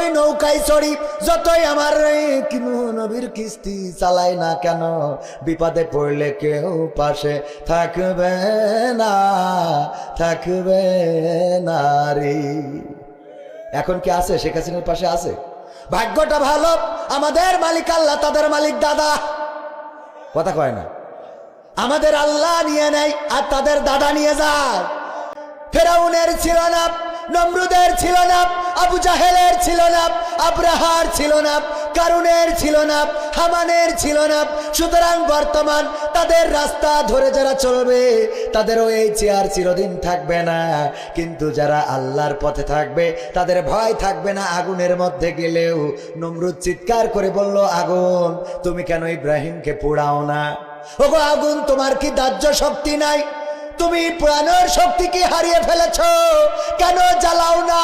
যতই নৌকায় চড়ি, যতই আমার কিনু নবীর কিস্তি চালাই না কেন, বিপদে পড়লে কেউ পাশে থাকবে না থাকবে না রে। এখন কি আছে? শেখ হাসিনার পাশে আছে? ভাগ্যটা ভালো, আমাদের মালিক আল্লাহ, তাদের মালিক দাদা। কথা কয় না। আমাদের আল্লাহ নিয়ে নেয় আর তাদের দাদা নিয়ে যায়। ফেরাউনের ছিল না নমরুদের ছিল না, আবু জাহেলের ছিল না, আব্রাহার ছিল না, কারুনের ছিল না, হামানের ছিল না। সুতরাং বর্তমান তাদের রাস্তা ধরে যারা চলবে, তাদেরও এই চেয়ার চিরদিন থাকবে না। কিন্তু যারা আল্লাহর পথে থাকবে, তাদের ভয় থাকবে না আগুনের মধ্যে গেলেও। নমরুদ চিৎকার করে বলল, আগুন, তুমি কেন ইব্রাহিমকে পোড়াও না? ওগো আগুন, তোমার কি দাহ্য শক্তি নাই? তুমি পুরানোর শক্তি কি হারিয়ে ফেলেছ। কেন জ্বালাও না?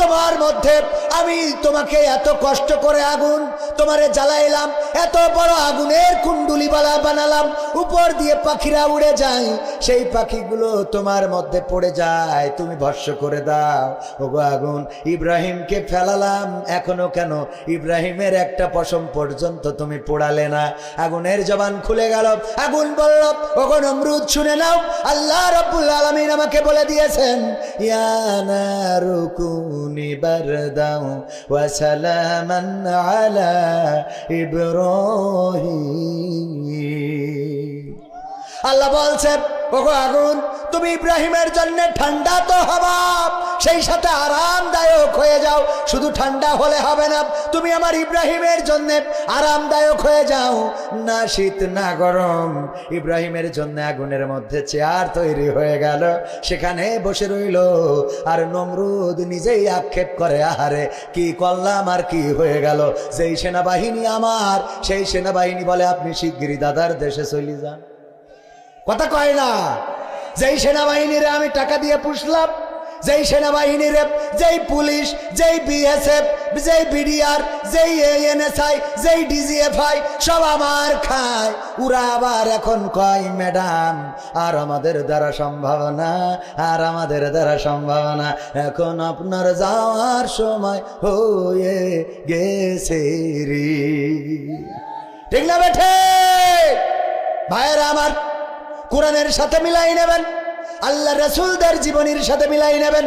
তোমার মধ্যে আমি তোমাকে এত কষ্ট করে আগুন তোমারে জ্বালাইলাম, এত বড় আগুনের কুণ্ডুলি বালা বানালাম, উপর দিয়ে পাখিরা উড়ে যায়, সেই পাখিগুলো তোমার মধ্যে পড়ে যায়, তুমি ভস্য করে দাও। ওগো আগুন, ইব্রাহিমকে ফেলালাম, এখনও কেন? ইব্রাহিমের একটা পশম পর্যন্ত তুমি পোড়ালে না। আগুনের জবান খুলে গেল, আগুন বলল, ওগো নমরুদ, শুনে নাও, আল্লাহ রব্বুল আলামিন আমাকে বলে দিয়েছেন ইয়া নারুকুনি বারদাও ওয়া সালামান আলা ইব্রাহিম। আল্লাহ বলছে ওগো আগুন, তুমি ইব্রাহিমের জন্য ঠান্ডা তো হবা, সেই সাথে আরামদায়ক হয়ে যাও। শুধু ঠান্ডা হলে হবে না, তুমি আমার ইব্রাহিমের জন্য আরামদায়ক হয়ে যাও। না শীত, না গরম, ইব্রাহিমের জন্য আগুনের মধ্যে চেয়ার তৈরি হয়ে গেল। সেখানে বসে রইল, আর নমরুদ নিজেই আক্ষেপ করে, আহারে, কি করলাম আর কি হয়ে গেল? যেই সেনাবাহিনী আমার, সেই সেনাবাহিনী বলে, আপনি শিগগিরই দাদার দেশে চলে যান। কথা কয় না। যেই সেনাবাহিনীরে আমি টাকা দিয়ে পুষলাম, যেই সেনাবাহিনীর, যেই পুলিশ, যেই বিএসএফ, যেই বিডিআর, যেই এএনএসআই, যেই ডিজিএফআই, সব আমার খায়। ওরা আবার এখন কয়, ম্যাডাম, আর আমাদের দ্বারা সম্ভাবনা আর আমাদের দ্বারা সম্ভাবনা এখন আপনার যাওয়ার সময় হয়ে গেছে ঠিক না বেঠে? ভাইয়েরা আমার কোরআনের সাথে মিলাই নেবেন, আল্লাহ রসুলদের জীবনীর সাথে মিলাই নেবেন।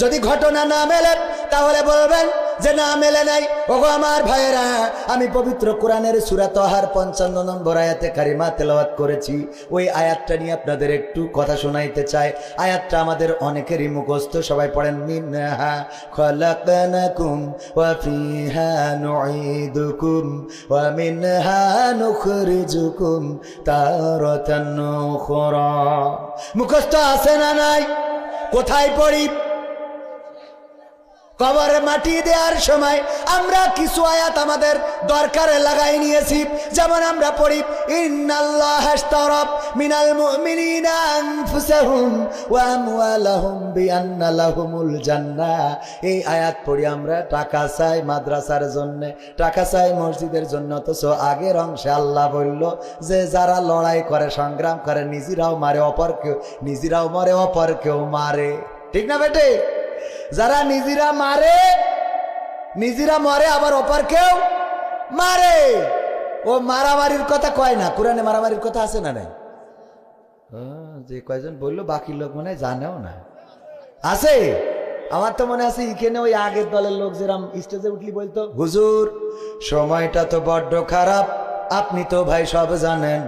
যদি ঘটনা না মেলেন তাহলে বলবেন যে না মেলে নাই। ওগো আমার ভাইয়েরা, আমি পবিত্র কোরআনের সুরাত সুরাতহার পঞ্চান্ন নম্বর আয়াতে কারিমা তেলাওয়াত করেছি। ওই আয়াতটা নিয়ে আপনাদের একটু কথা শোনাইতে চাই। আয়াতটা আমাদের অনেকেরই মুখস্থ, সবাই পড়েন। মিনহা খলাকনাকুম ওয়া ফিহা নুঈদুকুম ওয়া মিনহা নুখরিজুকুম তারাতান উখরা। মুখস্থ আছে না নাই? কোথায় পড়ি? কবরে মাটি দেওয়ার সময় আমরা কিছু আয়াত আমাদের দরকারে লাগাই নিয়েছি। যেমন আমরা পড়ি, ইন্নাল্লাহ হাশতারাব মিনাল মুমিনিনা এই আয়াত পড়ি আমরা টাকা চাই মাদ্রাসার জন্য, টাকা চাই মসজিদের জন্য, অথচ আগের অংশে আল্লাহ বলল যে, যারা লড়াই করে, সংগ্রাম করে, নিজেরাও মারে, অপর কেউ, নিজেরাও মরে, অপর কেউ মারে। ঠিক না বেটে? যারা নিজেরা মারে নিজেরা মরে আবার অপার কেউ মারে। ও মারামারির কথা কয় না। কোরআনে মারামারির কথা আছে না নাই? ও, যে কয়জন বলল বাকি লোক মনে হয় জানেও না। আছে? আমার তো মনে আছে এখানে ওই আগের দলের লোক যেরাম স্টেজে উঠলি বলতো হুজুর সময়টা তো বড্ড খারাপ। আপনি তো ভাই সব জানেন।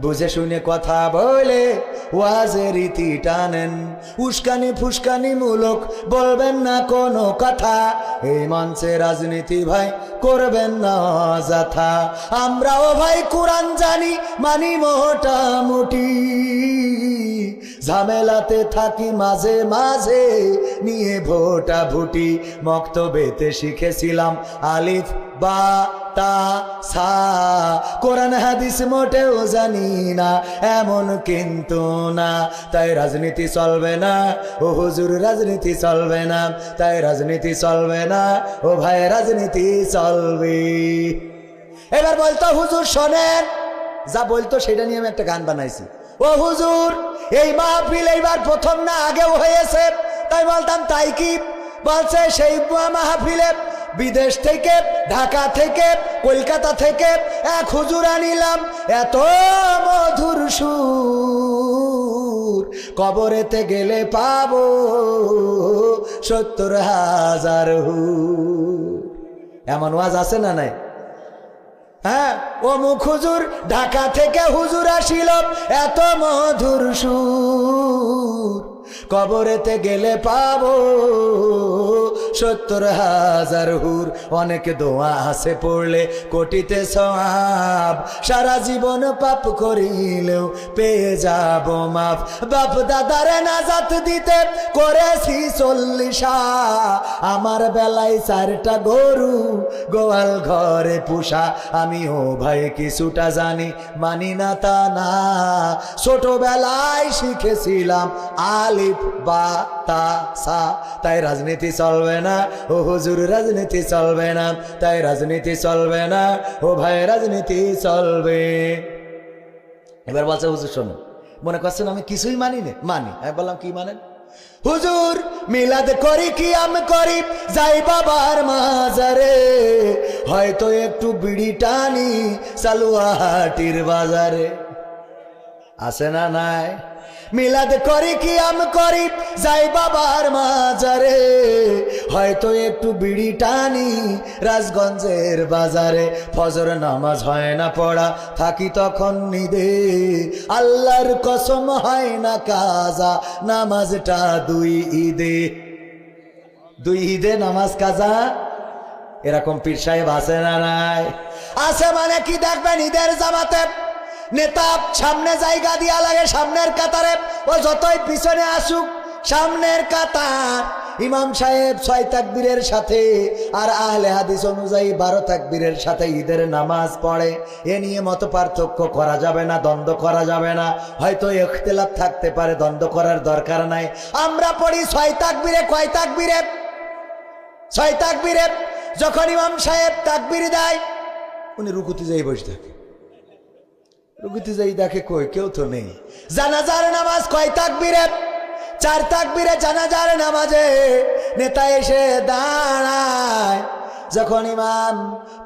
বুঝে শুনে কথা বলে। ওয়াজে রীতি টানেন। উস্কানি ফুসকানি মূলক বলবেন না কোনো কথা। এই মঞ্চে রাজনীতি ভাই করবেন না যাথা। আমরাও ভাই কোরআন জানি, মানি মোটামুটি। ঝামেলাতে থাকি মাঝে মাঝে, নিয়ে ভোটা ভুটি মক্তবেতে শিখেছিলাম আলিফ বা তা সা। কোরআন হাদিস মোটেও জানি না, এমন কিন্তু না। তাই রাজনীতি চলবে না, ও হুজুর রাজনীতি চলবে না। তাই রাজনীতি চলবে না, ও ভাই রাজনীতি চলবে। এবার বলতো হুজুর শোনেন, যা বলতো সেটা নিয়ে আমি একটা গান বানাইছি। ও হুজুর, এই মাহফিল এইবার প্রথম না আগেও হয়েছে? তাই বলতাম, তাই কি? বলছে, সেই মাহফিলে বিদেশ থেকে, ঢাকা থেকে, কলকাতা থেকে এক হুজুর আনিলাম। এত মধুর সুর, কবরেতে গেলে পাবো সত্তর হাজার হুর। এমন ওয়াজ আছে না নাই? হ্যাঁ অমুক হুজুর, ঢাকা থেকে হুজুর আসিল, এত মধুর সুর। কবরেতে গেলে পাবো সত্তর হাজার হুর, অনেক দোয়া আছে পড়লে কোটিতে সব সারা জীবন পাপ করিলেও পেয়ে যাব মাফ। বাপ দাদারে নাজাত দিতে করেছি চল্লিশা। আমার বেলায় চারটা গরু গোয়াল ঘরে পুষা। আমি, ও ভাই, কিছুটা জানি, মানি না তা না। ছোটবেলায় শিখেছিলাম আলিফ বা তা সা। তাই রাজনীতি চলবে না। ও হুজুর, রাজনীতি চলবে না। তাই রাজনীতি চলবে না। ও ভাই, রাজনীতি চলবে। এবার বলছে, হুজুর, শোনো। মনে করছেন আমি কিছুই মানি না মানি। আমি বললাম, কি মানেন? হুজুর, মিলাদ করি কি আমি করি? যাই বাবার মাজারে। হয়তো একটু বিড়ি টানি সালুয়াহাটির বাজারে। আছে না নাই? মিলাদ করি কি আম করি, যাই বাবার মাজারে। হয়তো একটু বিড়ি টানি রাজগঞ্জের বাজারে। ফজর নামাজ হয় না পড়া, থাকি তখন নিদে। আল্লাহর কসম হয় না কাজা, নামাজটা দুই ঈদে। দুই ঈদে নামাজ কাজা? এরকম পীর সাহেব আছে না নাই? আছে মানে কি দেখবেন ঈদের জামাতে? নেতা সামনে জায়গা দিয়া লাগে সামনের কাতারে। ও যতই পিছনে আসুক, সামনের কাতার। ইমাম সাহেব ছয় তাকবীরের সাথে আর আহলে হাদিস অনুযায়ী বারো তাকবীরের সাথে ঈদের নামাজ পড়ে। এ নিয়ে মত পার্থক্য করা যাবে না, দ্বন্দ্ব করা যাবে না। হয়তো ইখতিলাফ থাকতে পারে, দ্বন্দ্ব করার দরকার নাই। আমরা পড়ি ছয় তাকবীরে, কয় তাকবীরে? ছয় তাকবীরে। যখন ইমাম সাহেব তাকবীর দেয়, উনি রুকুতে যাই বসে থাকে। রুকুতে যাই দেখে কই, কেউ তো নেই। জানাজার নামাজ কয় তাকবীরে? চার তাকবীরে জানাজার নামাজে নেতা এসে দাঁড়ায়। যখন ইমাম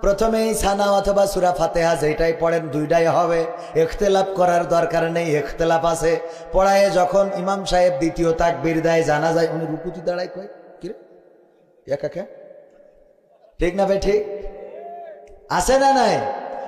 প্রথমেই সানা অথবা সুরা ফাতেহা যেটাই পড়েন, দুইটাই হবে। এখতেলাপ করার দরকার নেই এখতেলাপ আছে। পড়ায় যখন ইমাম সাহেব দ্বিতীয় তাকবীর দেয় জানা যায় উনি রুকুতি দাঁড়ায় কয় কিরে একা ঠিক না ভাই, ঠিক? আছে না নাই?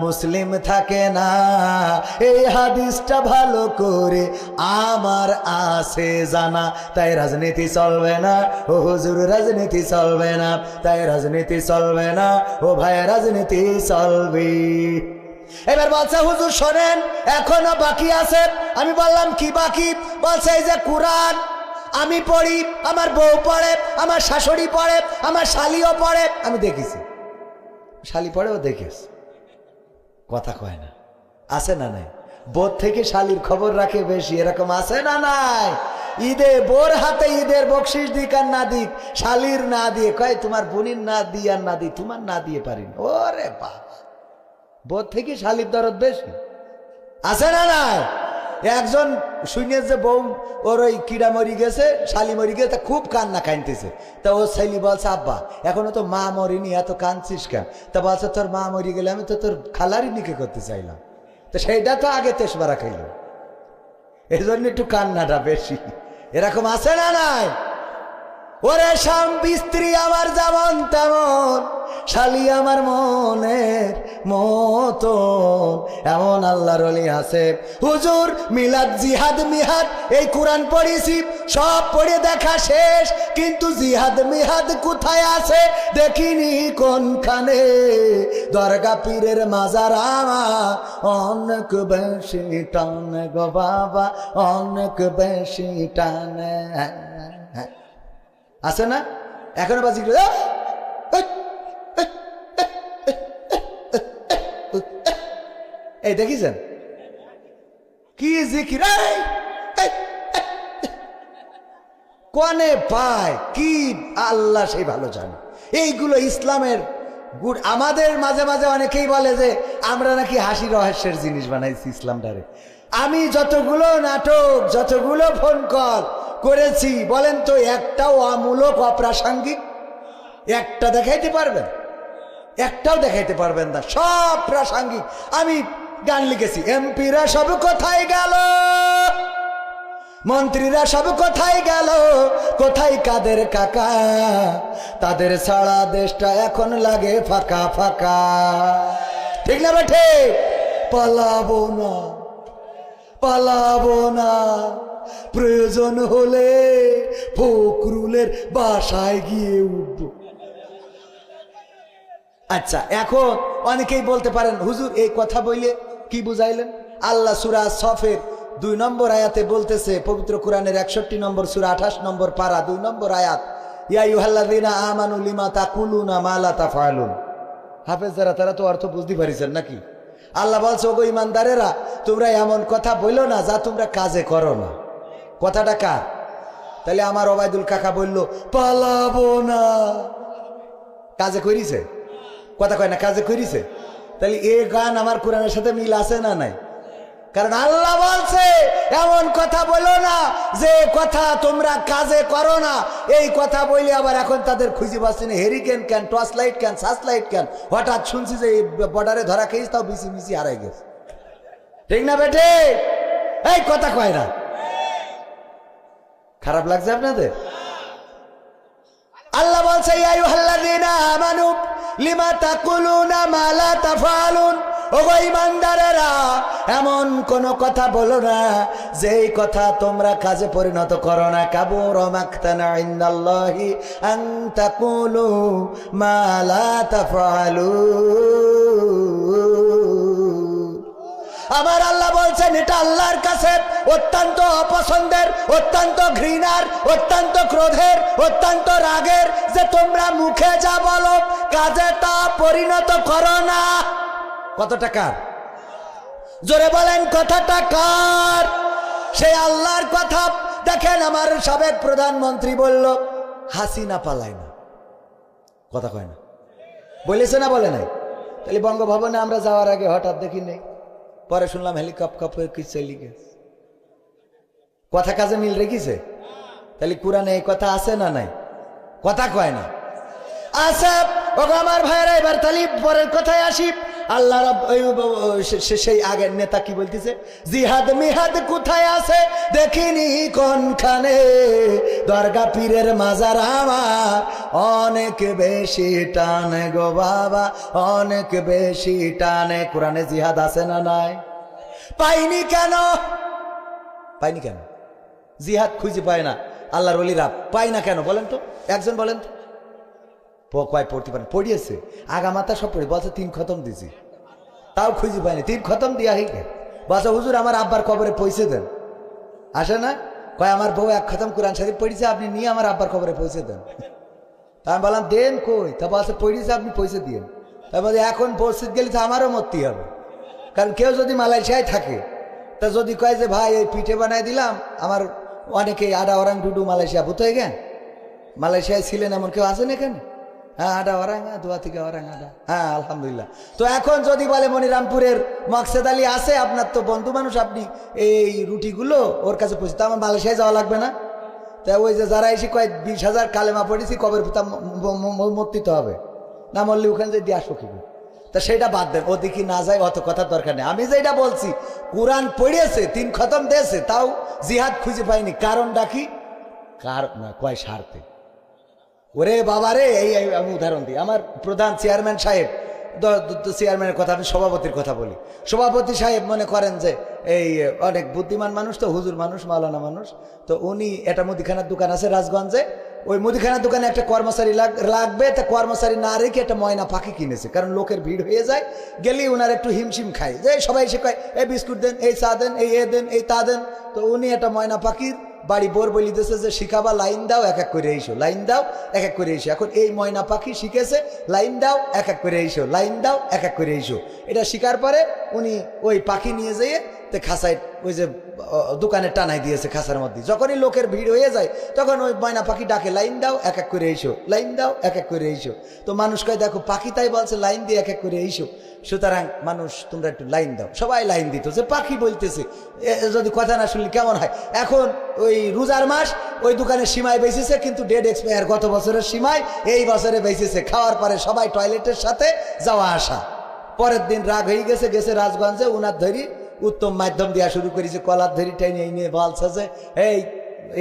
মুসলিম থাকে না। এই হাদিসটা ভালো করে আমার আছে জানা। তাই রাজনীতি চলবে না। ও হুজুর, রাজনীতি চলবে না। তাই রাজনীতি চলবে না। ও ভাই, রাজনীতি চলবে। এবার বলছে, হুজুর, শোনেন, এখনও বাকি আছে। আমি বললাম, কি বাকি? বলছে, এই যে কোরআন, আমি পড়ি, আমার বউ পড়ে, আমার শাশুড়ি পড়ে, আমার শালিও পড়ে। আমি দেখেছি। শালি পড়েও দেখেছি। কথা কয় না। আছে না নাই? বোধ থেকে শালির খবর রাখে বেশি, এরকম আছে না নাই? ঈদে বোর হাতে ঈদের বকশিস দিক আর না দিক, শালির না দিয়ে, কয় তোমার বোনির না দিয়ে আর না দিই তোমার না দিয়ে পারিনি। ওরে বাবা। বোধ থেকে শালির দরদ বেশি। আছে না নাই? একজন শুনে যে বউ, ওর ওই কিড়া মরি গেছে, শালি মরি গেছে খুব কান্না কানতেছে তা ও শালি বলছে, আব্বা, এখনও তো মা মরিনি, এত কাঁদছিস কেন? তা বলছে, তোর মা মরি গেলে আমি তো তোর খালারই নিকে করতে চাইলাম। তো সেইটা তো আগে তেসবারা খাইল। এই জন্য একটু কান্নাটা বেশি। এরকম আছে না নাই? ওরে স্বামী স্ত্রী, আমার যেমন তেমন, শালি আমার মনের মতো এমন আল্লাহর অলি আছে। হুজুর, মিলাদ, জিহাদ, মিহাদ, এই কোরআন পড়েছি, সব পড়ে দেখা শেষ, কিন্তু জিহাদ, মিহাদ কোথায় আছে দেখিনি কোনখানে। দরগা পীরের মাজার আমার অনেক বেশি টানে গো বাবা, অনেক বেশি টানে। আছে না? এখনও বাজি এই দেখিছেন? কি জিকির কনে পায় কি আল্লাহ সেই ভালো জানে। এইগুলো ইসলামের গুড আমাদের মাঝে মাঝে অনেকেই বলে যে, আমরা নাকি হাসি রহস্যের জিনিস বানাইছি ইসলামটারে। আমি যতগুলো নাটক, যতগুলো ফোন কল করেছি। বলেন তো, একটাও অমূলক অপ্রাসঙ্গিক? একটা দেখাইতে পারবেন? একটাও দেখাইতে পারবেন না। সব প্রাসঙ্গিক। আমি গান লিখেছি। এমপিরা সব কোথায় গেল? মন্ত্রীরা সব কোথায় গেল? কোথায় কাদের কাকা? তাদের ছাড়া দেশটা এখন লাগে ফাঁকা ফাঁকা। ঠিক না বেঠে? পালাবো না। পালাবো না। প্রয়োজন হলে ফকরুলের বাসায় গিয়ে উঠবো। আচ্ছা এখন অনেকেই বলতে পারেন, হুজুর, এই কথা বইলে কি বুঝাইলেন? আল্লাহ সুরা সফের দুই নম্বর আয়াতে বলতেছে, পবিত্র কোরআনের একষট্টি নম্বর সুরা, আঠাশ নম্বর পারা, দুই নম্বর আয়াত ইয়াইহাল্লাদিনা আমানু লিমা তাকুলুনা মালা তাফালুন হাফেজ যারা, তারা তো অর্থ বুঝতে পারিছেন নাকি? আল্লাহ বলছে, ওগো ইমানদারেরা, তোমরা এমন কথা বইলো না যা তোমরা কাজে করো না। কথাটা কার? তাহলে আমার ওবায়দুল কাকা বলল, পালাবো না। কাজে করিছে কথা কয় না, কাজে করিছে তাহলে এ গান আমার কোরআনের সাথে মিল আছে না নাই? কারণ আল্লাহ বলছে, এমন কথা বলো না যে কথা তোমরা কাজে করো না। এই কথা বইলে আবার এখন তাদের খুঁজে পাচ্ছি না। হেরিকেন কেন টর্চ লাইট কেন সার্চ লাইট কেন হঠাৎ শুনছি যে এই বর্ডারে ধরা খেয়েছি, তাও বিসি মিসি হারাই গেছে। ঠিক না বেটে? এই কথা কয় না। খারাপ লাগছে আপনাদের? আল্লাহ বলছে আমানু, লিমা তাকুলুনা মা লা তাফআলুন? ওগো ইমানদারেরা এমন কোন কথা বলো না, যেই কথা তোমরা কাজে পরিণত করো না। কাবুর মাকতানা ইনদাল্লাহি আন তাকুলু মা লা তাফআলুন। আমার আল্লাহ বলছেন, এটা আল্লাহর কাছে অত্যন্ত অপছন্দের, অত্যন্ত ঘৃণার, অত্যন্ত ক্রোধের, অত্যন্ত রাগের যে তোমরা মুখে যা বলো, কাজে তা পরিণত করো না। কত টাকার জোরে বলেন কথাটা কার সেই আল্লাহর কথা। দেখেন, আমার সাবেক প্রধানমন্ত্রী বলল, হাসিনা পালায় না। কথা কয় না। বলেছে না বলে নাই? তাহলে বঙ্গভবনে আমরা যাওয়ার আগে হঠাৎ দেখি নেই। পরে শুনলাম হেলিকপ্টার কি চলি গেছে কথা কাজে মিল রেখেছে? তাহলে কোরআনে এই কথা আছে না নাই? কথা কয় না। আছে ওগো আমার ভাইয়েরা, এবার তাহলে পরের কথায় আসি। আল্লাহ সেই আগের নেতা কি বলতেছে? জিহাদ মিহাদ কোথায় আছে? দেখিনি কোনখানে। দরগা পীরের মাজার আমার। অনেক বেশি টানে গো বাবা, অনেক বেশি টানে। কোরআনে জিহাদ আছে না নাই? পাইনি কেন? পাইনি কেন? জিহাদ খুঁজে পায় না। আল্লাহর অলিরা পায় না কেন? বলেন তো। একজন বলেন তো। কয় পড়তে পারেন। পড়িয়েছে। আগামাতা সব পড়ি। বলছে, তিন খতম দিছি। তাও খুঁজে পাইনি। তিন খতম দিয়া হইকে বলছে, হুজুর, আমার আব্বার কবরে পৌঁছে দেন। আসে না? কয়, আমার বউ এক খতম কোরআন শরীফ পড়িছে আপনি নিয়ে আমার আব্বার কবরে পৌঁছে দেন। তা আমি বললাম, দেন কই? তা বলছে পড়িছে আপনি পৌঁছে তা বলছে এখন মসজিদ গেলে তো আমারও মরতেই হবে। কারণ কেউ যদি মালয়েশিয়ায় থাকে, তা যদি কয় যে, ভাই, এই পিঠে বানাই দিলাম, আমার অনেকে আডা ওরাং ডুডু মালয়েশিয়া ভূত হয়ে গেন। মালয়েশিয়ায় ছিলেন এমন কেউ আছেন এখানে? হ্যাঁ আডা ওরাং হ্যাঁ দোয়া থেকে ওরাং আডা হ্যাঁ আলহামদুলিল্লাহ। তো এখন যদি বলে মনিরামপুরের মকসেদ আলী আছে, আপনার তো বন্ধু মানুষ, আপনি এই রুটিগুলো ওর কাছে পৌঁছে তো আমার মালয়েশিয়ায় যাওয়া লাগবে না। তা ওই যে যারা এসে কয়েক বিশ হাজার কালেমা পড়েছি কবের মর্তিতে হবে। না মরলে ওখানে যে দিয়ে আসো কি তা সেটা বাদ দেন, ও দেখি না যায়, অত কথার দরকার নেই। আমি যেটা বলছি, কোরআন পড়িয়েছে, তিন খতম দিয়েছে, তাও জিহাদ খুঁজে পাইনি। কারণটা কি? কার কয় স্বার্থে ওরে বাবা রে এই, আমি উদাহরণ দিই। আমার প্রধান চেয়ারম্যান সাহেব চেয়ারম্যানের কথা আমি সভাপতির কথা বলি। সভাপতি সাহেব মনে করেন যে, এই অনেক বুদ্ধিমান মানুষ তো, হুজুর মানুষ, মাওলানা মানুষ। তো উনি একটা মুদিখানার দোকান আছে রাজগঞ্জে। ওই মুদিখানার দোকানে একটা কর্মচারী লাগ- লাগবে, তা কর্মচারী না রেখে একটা ময়না পাখি কিনেছে। কারণ লোকের ভিড় হয়ে যায়, গেলেই ওনার একটু হিমশিম খায়। যে সবাই এসে কয় এই বিস্কুট দেন, এই চা দেন, এই এ দেন, এই তা দেন। তো উনি একটা ময়না পাখির বাড়ি বোর বলি দিয়েছে যে, শিখাবা, লাইন দাও, এক এক করে এইসো লাইন দাও, এক এক করে এইসো এখন এই ময়না পাখি শিখেছে, লাইন দাও, এক এক করে এইসো লাইন দাও, এক এক করে এইসো এটা শিকার পরে উনি ওই পাখি নিয়ে যেয়ে তে খাসায়, ওই যে দোকানে টানাই দিয়েছে খাসার মধ্যে। যখনই লোকের ভিড় হয়ে যায়, তখন ওই ময়না পাখি ডাকে, লাইন দাও, এক এক করে এইসো লাইন দাও, এক এক করে এইসো তো মানুষ কয়, দেখো, পাখি তাই বলছে, লাইন দিয়ে এক এক করে এইসো সুতরাং মানুষ, তোমরা একটু লাইন দাও। সবাই লাইন দিত, যে পাখি বলতেছে যদি কথা না শুনলে কেমন হয়? এখন ওই রোজার মাস, ওই দোকানে সীমায় বেঁচেছে, কিন্তু ডেড এক্সপায়ার গত বছরের সীমায় এই বছরে বেঁচেছে। খাওয়ার পরে সবাই টয়লেটের সাথে যাওয়া আসা। পরের দিন রাগ হয়ে গেছে গেছে রাজগঞ্জে, উনার ধরি উত্তম মাধ্যম দেওয়া শুরু করেছে কলার ধরি টাইনে এই নিয়ে বলছে যে এই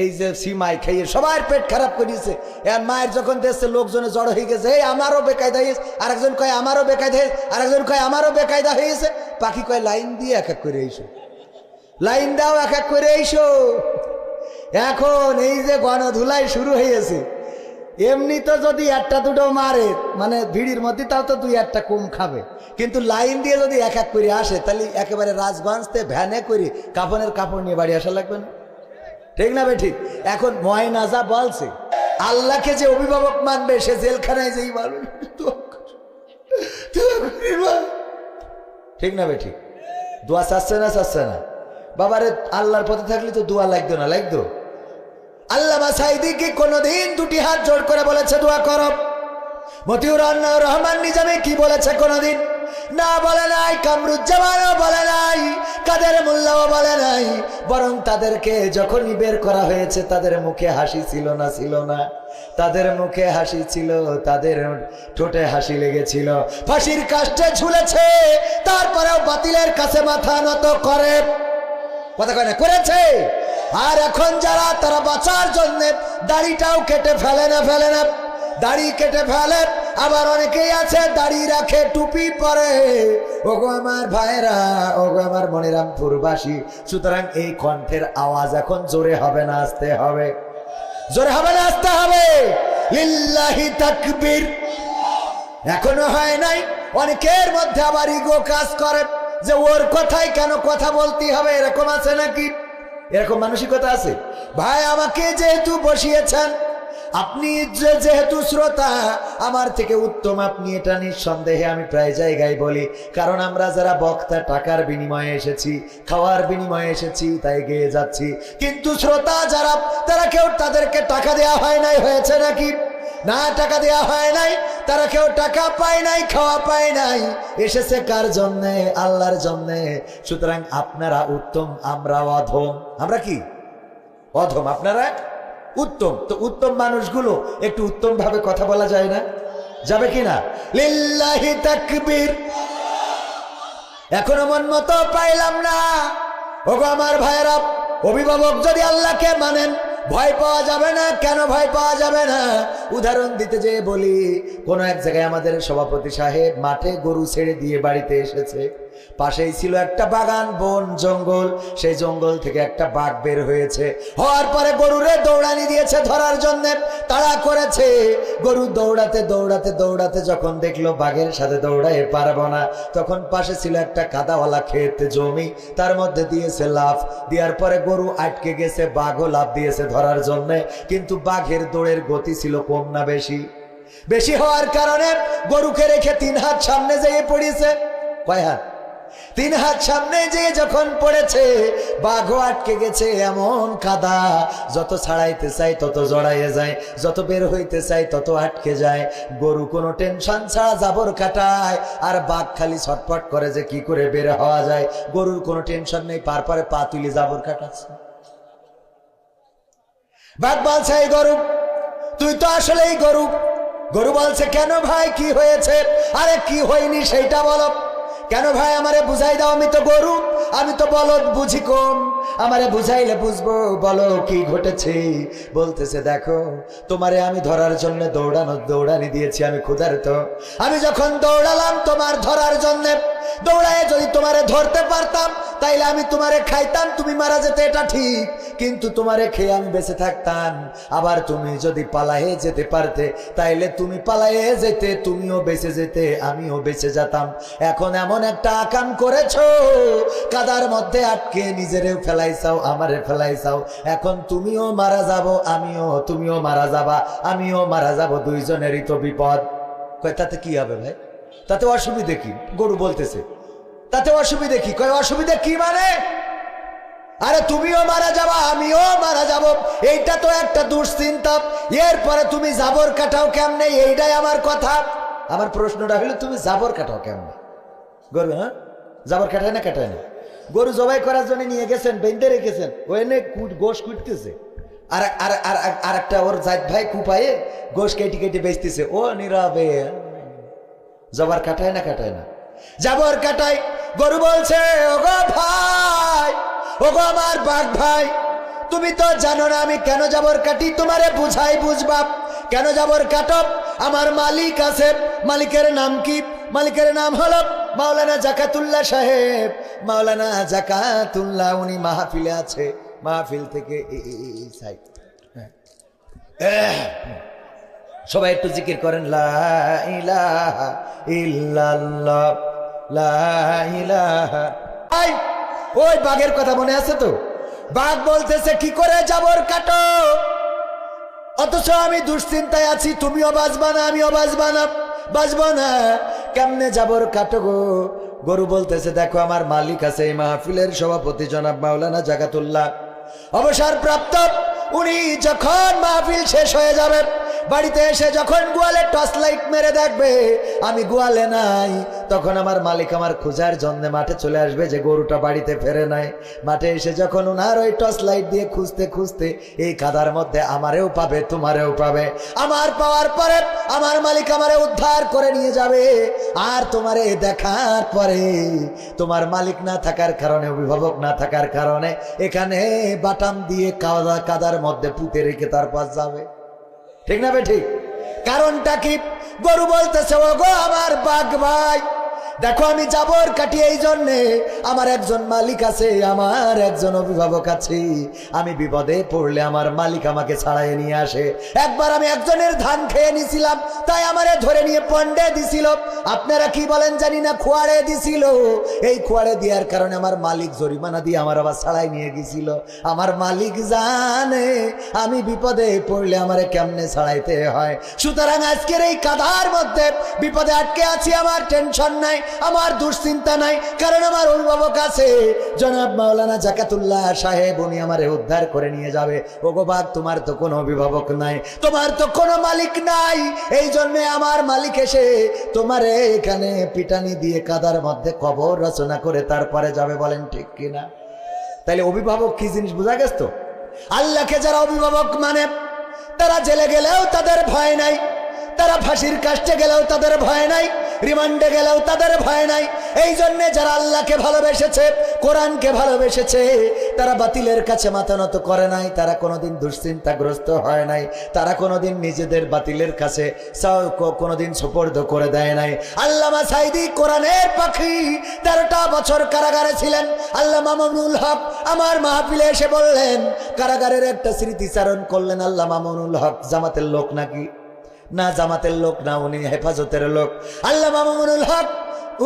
এই যে সিমাই খাইয়ে সবার পেট খারাপ করিয়েছে। এর মায়ের যখন দেখছে লোকজনে জড়ো হয়ে গেছে, এই আমারও বেকায়দা হয়েছে। আরেকজন কয়, আমারও বেকায়দা হয়েছে। আরেকজন কয়, আমারও বেকায়দা হয়েছে। পাখি কয়, লাইন দিয়ে এক এক করে এইসো লাইন দাও, এক এক করে এইসো এখন এই যে গণধুলাই শুরু হয়েছে এমনি তো যদি একটা দুটো মারে মানে ভিড়ির মধ্যে তাও তো দুই একটা কম খাবে। কিন্তু লাইন দিয়ে যদি এক এক করে আসে, তাহলে একেবারে রাজগঞ্জতে ভ্যানে করে কাপনের কাপড় নিয়ে বাড়ি আসা লাগবে না। ঠিক না ঠিক এখন ময়নাজা বলছে, আল্লাহকে যে অভিভাবক মানবে, সে জেলখানায় যেই মারবে ঠিক না ঠিক দোয়া চাচ্ছে না চাচ্ছে না। বাবারে, আল্লাহর পথে থাকলে তো দোয়া লাগতো না, লাগতো? আল্লাহ সাইদিকে কোনোদিন দুটি হাত জোর করে বলেছে, দোয়া করো। মতিউর রহমান নিজামে কি বলেছে কোনোদিন? না বলে নাই, কামরুজ্জামানও বলে নাই, কাদের মোল্লাও বলে নাই, বরং তাদেরকে যখনই বের করা হয়েছে, তাদের মুখে হাসি ছিল না ছিল না। তাদের মুখে হাসি ছিল, তাদের ঠোঁটে হাসি লেগেছিল। ফাঁসির কাষ্টে ঝুলেছে, তারপরেও বাতিলের কাছে মাথা নত করে। কথা কয় না, করেছে? আর এখন যারা তারা বাঁচার জন্য দাড়িটাও কেটে ফেলে না ফেলে না। দাড়ি কেটে ফেলে, আবার অনেকেই আছে দাড়ি রাখে, টুপি পরে। ওগো আমার ভাইরা ওগো আমার মনিরামপুরবাসী, সুতরাং এই কণ্ঠের আওয়াজ এখন জোরে হবে না, আসতে হবে। জোরে হবে না, আসতে হবে। লিল্লাহি তাকবীর। এখনও হয় নাই, অনেকের মধ্যে আবার ইগো কাজ করে যে ওর কথাই কেন কথা বলতে হবে, এরকম আছে নাকি? এরকম মানসিকতা আছে? ভাই, আমাকে যেহেতু বসিয়েছেন, আপনি যেহেতু শ্রোতা, আমার থেকে উত্তম, আপনি এটা নিঃসন্দেহে আমি প্রায় জায়গায় বলি। কারণ আমরা যারা বক্তা, টাকার বিনিময়ে এসেছি, খাওয়ার বিনিময়ে এসেছি, তাই গেয়ে যাচ্ছি। কিন্তু শ্রোতা যারা, তারা কেউ তাদেরকে টাকা দেওয়া হয় নাই, হয়েছে নাকি? না, টাকা দেওয়া হয় নাই। তারা কেউ টাকা পায় নাই, খাওয়া পায় নাই। এসেছে কার জন্যে? আল্লাহর জন্যে। সুতরাং আপনারা উত্তম আমরা অধম। আমরা কি? অধম। আপনারা? উত্তম। তো উত্তম মানুষগুলো একটু উত্তম ভাবে কথা বলা যায় না? যাবে কি না? লিল্লাহি তাকবীর। এখনও মন মতো পাইলাম না। ওগো আমার ভাইয়েরা, অভিভাবক যদি আল্লাহকে মানেন ভয় পাওয়া যাবে না, কেন ভয় পাওয়া যাবে না? উদাহরণ দিতে যে বলি, কোন এক জায়গায় আমাদের সভাপতি সাহেব মাঠে গরু ছেড়ে দিয়ে বাড়িতে এসেছে। পাশেই ছিল একটা বাগান, বন, জঙ্গল। সেই জঙ্গল থেকে একটা বাঘ বের হয়েছে। হওয়ার পরে গরুরে দৌড়ানি দিয়েছে ধরার জন্য। তাড়া করেছে। গরু দৌড়াতে দৌড়াতে দৌড়াতে যখন দেখল বাঘের সাথে দৌড়াতে পারব না, তখন পাশে ছিল একটা কাদাওয়ালা ক্ষেত, জমি। তার মধ্যে দিয়েছে লাফ। দেওয়ার পরে গরু আটকে গেছে, বাঘও লাফ দিয়েছে ধরার জন্য। কিন্তু বাঘের দৌড়ের গতি ছিল কম না বেশি। বেশি হওয়ার কারণে গরুকে রেখে তিন হাত সামনে যেয়ে পড়িয়েছে কয় হাত? তিন হাত সামনে যে যখন পড়েছে, বাঘও আটকে গেছে এমন কাদা। যত ছাড়াইতে চাই তত জড়াইয়ে যায়। যত বের হইতে চাই তত আটকে যায়। গরু কোনো টেনশন ছাড়া জাবর কাটায়। আর বাঘ খালি ছটপট করে যে কি করে বের হওয়া যায়। গরুর কোনো টেনশন নেই, পার পারে পা তুলে জাবর কাটাচ্ছে। বাঘ বলছে, এই গরু, তুই তো আসলেই গরু। গরু বলছে, কেন ভাই, কি হয়েছে? আরে, কি হয়নি সেইটা বলো। কেন ভাই আমারে বুঝাই দাও আমি তো গরু আমি তো বলদ বুঝি কম। আমারে বুঝাইলে বুঝব, বলো কি ঘটেছে? বলতেছে, দেখো, তোমারে আমি ধরার জন্য দৌড়ানো, দৌড়ানি দিয়েছি, আমি ক্ষুধার্ত। আমি যখন দৌড়ালাম তোমার ধরার জন্য, দৌড়ায় যদি তোমারে ধরতে পারতাম, তাইলে আমি তোমারে খাইতাম, তুমি মারা যেতে, এটা ঠিক। কিন্তু তোমারে খেয়ে আমি বেঁচে থাকতাম। আবার তুমি যদি পালায়ে যেতে পারতে, তাইলে তুমি পালায়ে যেতে, তুমিও বেঁচে যেতে, আমিও বেঁচে যেতাম। এখন এমন একটা আকাম করেছ, কাদার মধ্যে আটকে নিজেরেও ফেলা ফেলাইছাও, আমারে ফেলাইছাও। এখন তুমিও মারা যাব, আমিও, তুমিও মারা যাবা, আমিও মারা যাব, দুইজনেরই তো বিপদ। কয়, তাতে কি হবে ভাই? তাতে অসুবিধে কি? গরু বলতেছে। তাতে অসুবিধে কি? কয়, অসুবিধে কি মানে? আরে তুমিও মারা যাবা, আমিও মারা যাব। এইটা তো একটা দুশ্চিন্তা। এরপরে তুমি জাবর কাটাও কেমনে? এইটাই আমার কথা। আমার প্রশ্নটা হলো, তুমি জাবর কাটাও কেমনে? গরু হ্যাঁ? জাবর কাটায় না কাটায় না? গরু জবাই করার জন্য নিয়ে গেছেন, বেঁধে রেখেছেন। ও এনে গোশ কুটতেছে। আর আর একটা ওর জাত ভাই কুপায়ে গোশ কেটে কেটে বেচতেছে। ও নীরবে। জবার কাটায় না কাটায় না? জাবর কাটাই গরু বলছে, ওগো ভাই, ওগো আমার বাঘ ভাই, তুমি তো জানো না আমি কেন জাবর কাটি? তোমারে বুঝাই বুঝবাব কেন জাবর কাটব? আমার মালিক আছে। মালিকের নাম কি? মালিকের নাম হলো মাওলানা জাকাতুল্লাহ সাহেব। মাওলানা জাকাতুল্লাহ, উনি মাহফিলে আছে। মাহফিল থেকে এই- সাইড। সবাই একটু জিকির করেন ওই বাঘের কথা মনে আছে তো? বাঘ বলতেছে, কি করে যাবর কাটো? অথচ আমি দুশ্চিন্তায় আছি, তুমিও বাঁচবা না, আমিও বাঁচবা না, বাঁচবো না। কেমনে যাবর কাটো গো? গরু বলতেছে, দেখো, আমার মালিক আছে এই মাহফিলের সভাপতি জনাব মাওলানা জাগাতুল্লাহ অবসর প্রাপ্ত উনি যখন মাহফিল শেষ হয়ে যাবে বাড়িতে এসে যখন গোয়ালে টর্চ লাইট মেরে দেখবে, আমি গোয়ালে নাই, তখন আমার মালিক আমার খোঁজার জন্য মাঠে চলে আসবে যে গরুটা বাড়িতে ফেরে নাই। মাঠে এসে যখন ওনার ওই টর্চ লাইট দিয়ে খুঁজতে খুঁজতে, এই কাদার মধ্যে আমারেও পাবে, তোমারেও পাবে। আমার পাওয়ার পরে আমার মালিক আমারে উদ্ধার করে নিয়ে যাবে। আর তোমারে দেখার পরে তোমার মালিক না থাকার কারণে, অভিভাবক না থাকার কারণে, এখানে বাটাম দিয়ে কাদা কাদার মধ্যে পুঁতে রেখে তারপর যাবে। ঠিক না বে ঠিক? কারণটা কি? গরু বলতেছে ও গো আমার বাঘ ভাই। দেখো, আমি যাবর কাটি এই জন্যে। আমার একজন মালিক আছে, আমার একজন অভিভাবক আছে। আমি বিপদে পড়লে আমার মালিক আমাকে ছাড়াই নিয়ে আসে। একবার আমি একজনের ধান খেয়ে নিছিলাম, তাই আমারে ধরে নিয়ে পন্ডে দিছিল। আপনারা কি বলেন জানি না, খোয়াড়ে দিছিল। এই খোয়াড়ে দেওয়ার কারণে আমার মালিক জরিমানা দিয়ে আমার আবার ছাড়াই নিয়ে গেছিল আমার মালিক জানে, আমি বিপদে পড়লে আমারে কেমনে ছাড়াইতে হয়। সুতরাং আজকের এই কাদার মধ্যে বিপদে আটকে আছি, আমার টেনশন নাই। আমার দুশ্চিন্তা নাই, কারণ আমার অভিভাবক আছে। জনাব মাওলানা জাকাতুল্লাহ সাহেব, উনি আমারে উদ্ধার করে নিয়ে যাবে। ওগো বাগ তোমার তো কোনো অভিভাবক নাই, তোমার তো কোনো মালিক নাই। এই জন্য আমার মালিক এসে তোমারে এখানে পিটানি দিয়ে কাদার মধ্যে কবর রচনা করে তারপরে যাবে, বলেন ঠিক কিনা? তাইলে অভিভাবক কি জিনিস বোঝা গেছ তো? আল্লাহকে যারা অভিভাবক মানে তারা জেলে গেলেও তাদের ভয় নাই, তারা ফাঁসির কাষ্টে গেলেও তাদের ভয় নাই রিমান্ডে গেলেও তাদের ভয় নাই। এই জন্যে যারা আল্লাহকে ভালোবেসেছে, কোরআনকে ভালোবেসেছে, তারা বাতিলের কাছে মাথা নত করে নাই। তারা কোনোদিন দুশ্চিন্তাগ্রস্ত হয় নাই। তারা কোনোদিন নিজেদের বাতিলের কাছে কোনোদিন সুপর্দ করে দেয় নাই। আল্লামা সাইদি কোরআনের পাখি, তেরোটা বছর কারাগারে ছিলেন। আল্লাহ মামুনুল হক আমার মাহফিলে এসে বললেন, কারাগারের একটা স্মৃতিচারণ করলেন আল্লাহ মামুনুল হক, জামাতের লোক নাকি? না জামাতের লোক না উনি হেফাজতের লোক। আল্লাহ মামুনুল হক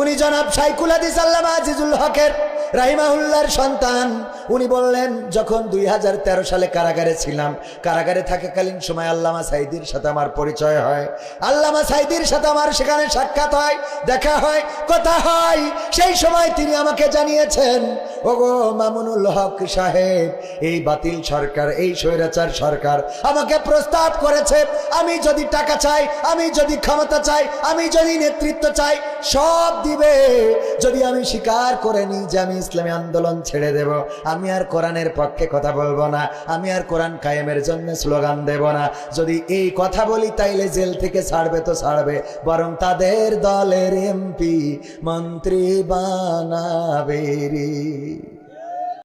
উনি জনাব সাইকুল হাদিস আল্লামা আজিজুল হকের রাহিমাহুল্লার সন্তান। উনি বললেন, যখন দুই হাজার তেরো সালে কারাগারে ছিলাম, কারাগারে থাকাকালীন সময় আল্লামা সাইদির সাথে আমার পরিচয় হয়। আল্লামা সাইদির সাথে আমার সেখানে সাক্ষাৎ হয়, দেখা হয়, কথা হয়। সেই সময় তিনি আমাকে জানিয়েছেন, ওগো মামুনুল হক সাহেব, এই বাতিল সরকার, এই স্বৈরাচার সরকার আমাকে প্রস্তাব করেছে, আমি যদি টাকা চাই, আমি যদি ক্ষমতা চাই, আমি যদি নেতৃত্ব চাই, সব দিবে। যদি আমি স্বীকার করে নিই যে আমি ইসলামী আন্দোলন ছেড়ে দেব, আমি আর কোরআনের পক্ষে কথা বলব না, আমি আর কোরআন কায়েমের জন্য স্লোগান দেব না। যদি এই কথা বলি, তাইলে জেল থেকে ছাড়বে তো ছাড়বে, বরং তাদের দলের এমপি মন্ত্রী বানাবে রে।